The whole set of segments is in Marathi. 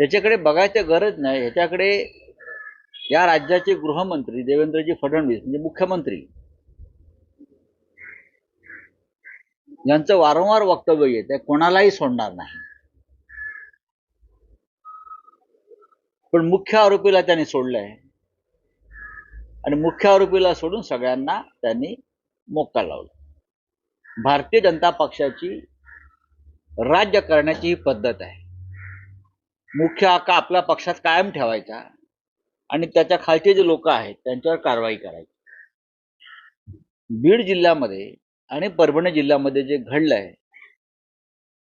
याच्याकडे बघायची गरज नाही. ह्याच्याकडे या राज्याचे गृहमंत्री देवेंद्रजी फडणवीस म्हणजे मुख्यमंत्री यांचं वारंवार वक्तव्य येत आहे कोणालाही सोडणार नाही. पण मुख्य आरोपीला त्यांनी सोडलंय. आणि मुख्य आरोपीला सोडून सगळ्यांना त्यांनी मोक्का लावला. भारतीय जनता पक्षाची राज्य करण्याची ही पद्धत आहे. मुख्य हक्क आपल्या पक्षात कायम ठेवायचा आणि त्याच्या खालचे जे लोक आहेत त्यांच्यावर कारवाई करायची. बीड जिल्ह्यामध्ये आणि परभणी जिल्ह्यामध्ये जे घडलं आहे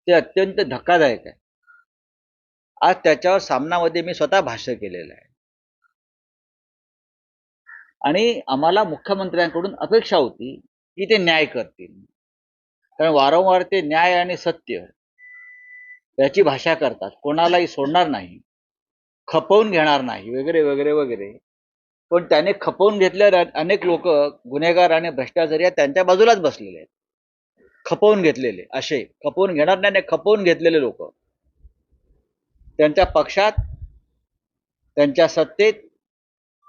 ते अत्यंत धक्कादायक आहे. आज त्याच्यावर सामनामध्ये मी स्वतः भाष्य केलेलं आहे. आणि आम्हाला मुख्यमंत्र्यांकडून अपेक्षा होती की ते न्याय करतील. कारण वारंवार ते न्याय आणि सत्य याची भाषा करतात. कोणालाही सोडणार नाही. खपवून घेणार नाही. वगैरे वगैरे वगैरे. पण त्याने खपवून घेतल्या अनेक लोक गुन्हेगार आणि भ्रष्टाचारी या त्यांच्या बाजूलाच बसलेले आहेत. खपवून घेतलेले. असे. खपवून घेणार नाही नाही, खपवून घेतलेले लोक. त्यांच्या पक्षात त्यांच्या सत्तेत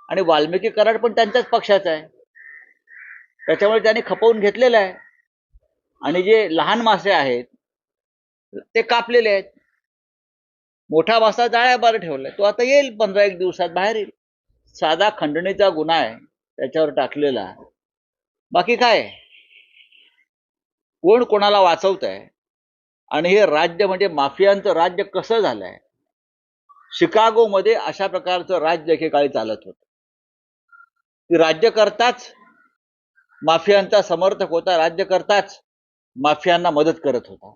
आणि वाल्मिकी कराड पण त्यांच्याच पक्षाचा आहे. त्याच्यामुळे त्यांनी खपवून घेतलेलं आहे. आणि जे लहान मासे आहेत ते कापलेले आहेत. मोठा मासा जाळ्याबार ठेवलाय. तो आता येईल पंधरा एक दिवसात बाहेर येईल. साधा खंडणीचा गुन्हा आहे. त्याच्यावर टाकलेला. बाकी काय? कोण कोणाला वाचवत आहे आणि हे राज्य म्हणजे माफियांचं राज्य कसं झालंय? शिकागोमध्ये अशा प्रकारचं राज्य एकेकाळी चालत होतं. की राज्यकर्ताच माफियांचा समर्थक होता राज्यकर्ताच माफियांना मदत करत होता.